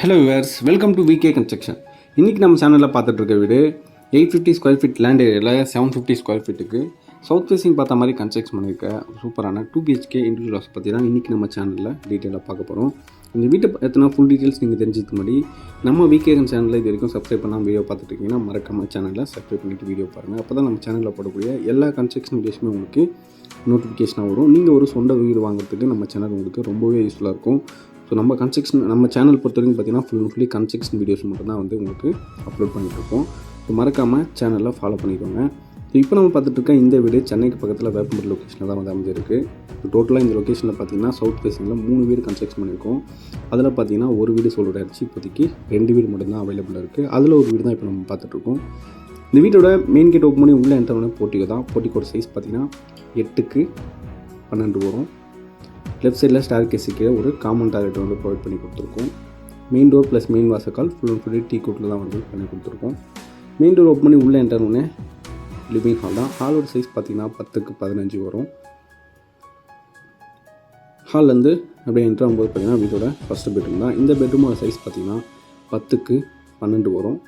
Hello viewers welcome to VK construction இன்றைக்கி நம்ம சேனலில் பார்த்துட்ருக்க வீடு eight fifty square feet land ஏரியாவில் செவன் ஃபிஃப்டி ஸ்கொயர் ஃபீட்டுக்கு சவுத் ஃபேஸிங் பார்த்த மாதிரி கன்ஸ்ட்ரக்ஷன் பண்ணியிருக்க சூப்பரான டூ பிஹெச்கே இண்டிவிஜுவல் ஹவுஸ் பற்றி தான் இன்றைக்கி நம்ம சேனலில் டீட்டெயிலாக பார்க்க போகிறோம் இந்த வீட்டை எத்தனை ஃபுல் டீட்டெயில்ஸ் நீங்கள் தெரிஞ்சுக்க முன்னாடி நம்ம விகே சேனலில் இது வரைக்கும் சப்ஸ்கிரைப் பண்ணால் வீடியோ பார்த்துட்டு இருக்கீங்கன்னா மறக்காம சேனலில் சப்ஸ்கிரைப் பண்ணிட்டு வீடியோ பாருங்கள் அப்போ தான் நம்ம சேனலில் போடக்கூடிய எல்லா கன்ஸ்ட்ரக்ஷன் வீடியோஸுமே உங்களுக்கு நோட்டிஃபிகேஷனாக வரும். நீங்கள் ஒரு சொந்த வீடு வாங்குறதுக்கு நம்ம சேனல் உங்களுக்கு ரொம்பவே யூஸ்ஃபுல்லாக இருக்கும். ஸோ நம்ம கன்ஸ்ட்ரக்ஷன் நம்ம சேனல் பொறுத்த வரைக்கும் பார்த்தீங்கன்னா full and fully construction videos மட்டும் தான் வந்து உங்களுக்கு அப்லோட் பண்ணிகிட்ருக்கோம் ஸோ மறக்காமல் சேனலில் ஃபாலோ பண்ணிக்கோங்க. ஸோ இப்போ நம்ம பார்த்துட்டு இந்த வீடு சென்னைக்கு பக்கத்தில் வேப்பம்பட்டி லொக்கேஷனில் தான் வந்து அமைஞ்சிருக்கு. ஸோ டோட்டலாக இந்த லொக்கேஷனில் பார்த்தீங்கன்னா சவுத் ஃபேஸிங்கில் மூணு வீடு கன்ஸ்ட்ரக்ஷன் பண்ணியிருக்கோம். அதில் பார்த்தீங்கன்னா ஒரு வீடு சோல்டு ஆயிடுச்சு இப்போதைக்கு ரெண்டு வீடு மட்டும்தான் அவைலபிளாக இருக்குது அதில் ஒரு வீடு தான் இப்போ நம்ம பார்த்துட்ருக்கோம் இந்த வீட்டோட மெயின் கேட் ஓப்பன் பண்ணி உள்ளே என்டர் பண்ண தான். போட்டிக்கோட சைஸ் பார்த்தீங்கன்னா எட்டுக்கு பன்னெண்டு வரும். லெஃப்ட் சைடில் ஸ்டார் கேஸுக்கு ஒரு காமன் டாய்லெட் வந்து ப்ரொவைட் பண்ணி கொடுத்துருக்கோம். மெயின் டோர் ப்ளஸ் மெயின் வாசக்கால் ஃபுல் அண்ட் ஃபுல்லி டீ கோட்டில் தான் வந்து பண்ணி கொடுத்துருக்கோம். மெயின் டோர் ஓப்பன் பண்ணி உள்ளே என்டர்னோடனே லிவிங் ஹால் தான். ஹாலோட சைஸ் பார்த்தீங்கன்னா பத்துக்கு பதினஞ்சு வரும். ஹால்லேருந்து அப்படியே என்ட்ரு ஆகும்போது பார்த்தீங்கன்னா வீட்டோட ஃபஸ்ட்டு பெட்ரூம் தான். இந்த பெட்ரூமோட சைஸ் பார்த்திங்கன்னா பத்துக்கு பன்னெண்டு வரும்.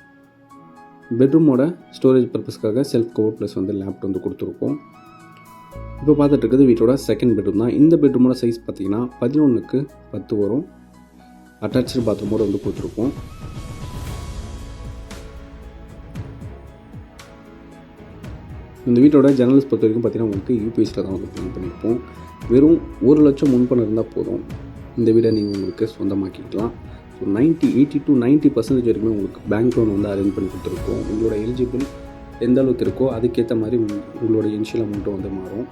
பெட்ரூமோட ஸ்டோரேஜ் பர்பஸ்க்காக செல்ஃப் கவர் ப்ளஸ் வந்து லேப்டாப் வந்து கொடுத்துருக்கோம். இப்போ பார்த்துட்டு வீட்டோட செகண்ட் பெட்ரூம் தான். இந்த பெட்ரூமோட சைஸ் பார்த்தீங்கன்னா பதினொன்றுக்கு பத்து வரும். அட்டாச்சு பாத்ரூமோடு வந்து கொடுத்துருக்கோம். இந்த வீட்டோட ஜன்னல்ஸ் பொறுத்த வரைக்கும் பார்த்தீங்கன்னா உங்களுக்கு யூபிஎஸில் தான் வந்து பிளான் பண்ணியிருப்போம். வெறும் ஒரு லட்சம் முன்பணம் இருந்தால் போதும். இந்த வீடை நீங்கள் உங்களுக்கு சொந்தமாக்கிக்கலாம். So ninety eighty to ninety percentage வரைக்கும் உங்களுக்கு பேங்க் லோன் வந்து அரேஞ்ச் பண்ணி கொடுத்துருக்கோம். உங்களோட எலிஜிபிள் எந்த அளவுக்கு இருக்கோ அதுக்கேற்ற மாதிரி உங்க- உங்களோட இனிஷியல் அமௌண்ட்டும் வந்து மாறும்.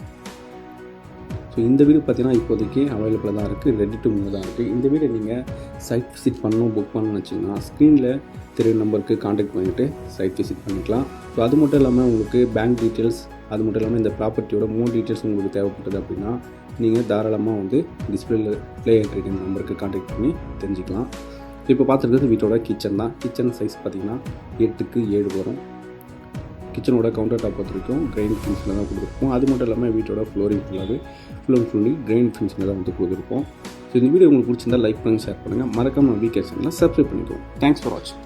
ஸோ இந்த வீடு பார்த்தீங்கன்னா இப்போதைக்கு அவைலபிளாக தான் இருக்குது ரெடி டு மூவ் தான் இருக்குது இந்த வீடை நீங்கள் சைட் விசிட் பண்ணணும் புக் பண்ணணும்னு வச்சிங்கன்னா ஸ்க்ரீனில் தெரிய நம்பருக்கு காண்டாக்ட் பண்ணிவிட்டு சைட் விசிட் பண்ணிக்கலாம். ஸோ அது மட்டும் இல்லாமல் உங்களுக்கு பேங்க் டீட்டெயில்ஸ் அது மட்டும் இல்லாமல் இந்த ப்ராப்பர்ட்டியோட மூணு டீட்டெயில்ஸ் உங்களுக்கு தேவைப்பட்டது அப்படின்னா நீங்கள் தாராளமாக வந்து டிஸ்பிளேல ப்ளே ஆகிட்டு நம்பருக்கு காண்டாக்ட் பண்ணி தெரிஞ்சுக்கலாம். இப்போ பார்த்துருக்கிறது வீட்டோட கிச்சன் தான். கிச்சன் சைஸ் பார்த்தீங்கன்னா எட்டுக்கு ஏழு வரும். கிச்சனோட கவுண்டர் டாப் பொறுத்த வரைக்கும் கிரைண்ட் ஃபினிஷில் தான் கொடுத்துருப்போம் அது மட்டும் இல்லாமல் வீட்டோட ஃப்ளோரிங் ஃபுல்லாகவே ஃபுல் அண்ட் ஃபுல்லி கிரெயின் ஃபினிஷில் தான் வந்து கொடுத்துருப்போம் ஸோ இந்த வீடியோ உங்களுக்கு பிடிச்சிருந்தா லைக் பண்ணுங்கள் ஷேர் பண்ணுங்கள் மறக்காமல் வீக்கே சேனலில் சப்ஸ்கிரைப் பண்ணிக்கோங்க. தேங்க்ஸ் ஃபார் வாட்சிங்